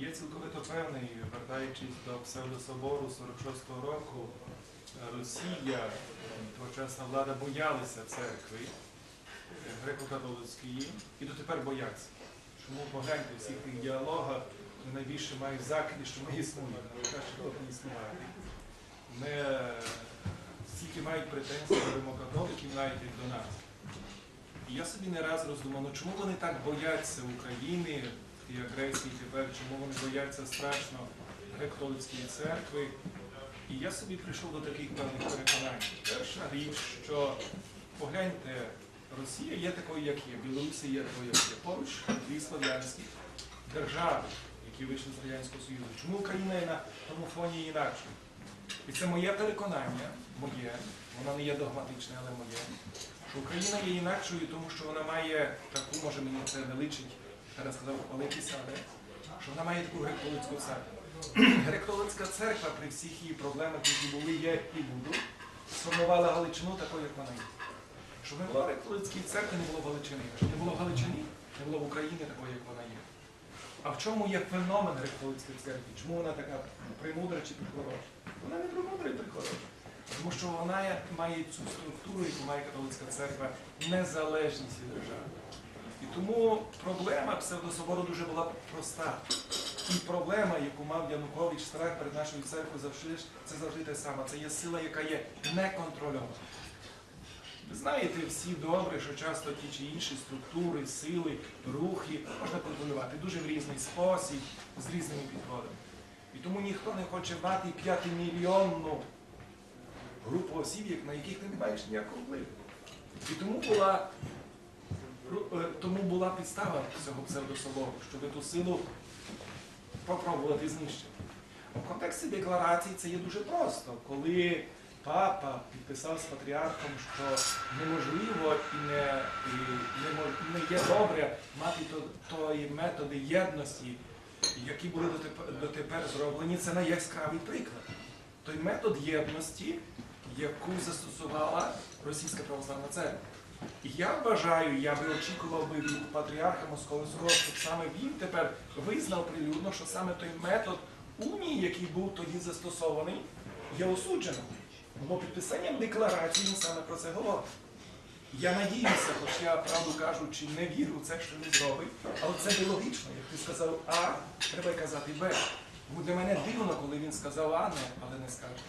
Я цілковито певний, вертаючись до псевдособору 46-го року, Росія, тогочасна влада боялися церкви е, греко-католицької і дотепер бояться. Чому погляньте всіх тих діалогах, ми найбільше мають закиди, що ми існуємо, але краще було не існувати. Ми е, стільки мають претензії до римокатоликів навіть як до нас. І я собі не раз роздумав, ну чому вони так бояться України, і агресії тепер, чому вони бояться страшно греко-католицької церкви. І я собі прийшов до таких певних переконань. Перша річ, що погляньте, Росія є такою, як є, Білорусі є такою, як є. Поруч дві слав'янські держави, які вийшли з Радянського Союзу. Чому Україна є на тому фоні інакше? І це моє переконання, моє, воно не є догматичне, але моє, що Україна є інакшою, тому що вона має таку, може мені це не зараз сказав хвалити себе, що вона має таку греко-католицьку церкву. Греко-католицька церква при всіх її проблемах, які були, є і будуть, сформувала Галичину такою, як вона є. Щоб не було греко-католицької церкви, не було Галичини. Щоб не було Галичини, не було в Україні такої, як вона є. А в чому є феномен греко-католицької церкви? Чому вона така премудра чи прихороша? Вона не премудра і прихороша. Тому що вона має цю структуру, яку має католицька церква, незалежність від держави. Тому проблема псевдособору дуже була проста. І проблема, яку мав Янукович страх перед нашою церквою, завжди це завжди те саме. Це є сила, яка є неконтрольована. Ви знаєте всі добре, що часто ті чи інші структури, сили, рухи можна контролювати дуже в різний спосіб, з різними підходами. І тому ніхто не хоче мати п'ятимільйонну групу осіб, на яких ти не маєш ніякого впливу. І тому була, тому була підстава цього псевдособору, щоб ту силу попробувати знищити. У контексті декларації це є дуже просто. Коли папа підписав з патріархом, що неможливо і не, і не, не є добре мати то, тої методи єдності, які були дотепер, дотепер зроблені, це найяскравий приклад. Той метод єдності, яку застосувала Російська православна церква. Я вважаю, я би очікував би від патріарха Московського, щоб саме він тепер визнав прилюдно, що саме той метод унії, який був тоді застосований, є осудженим. Бо підписанням декларації він саме про це говорить. Я надіюся, хоч я, правду кажучи, не вірю в це, що він зробить, але це не логічно. Як ти сказав А, треба казати Б. Буде мене дивно, коли він сказав А, не, але не скаже.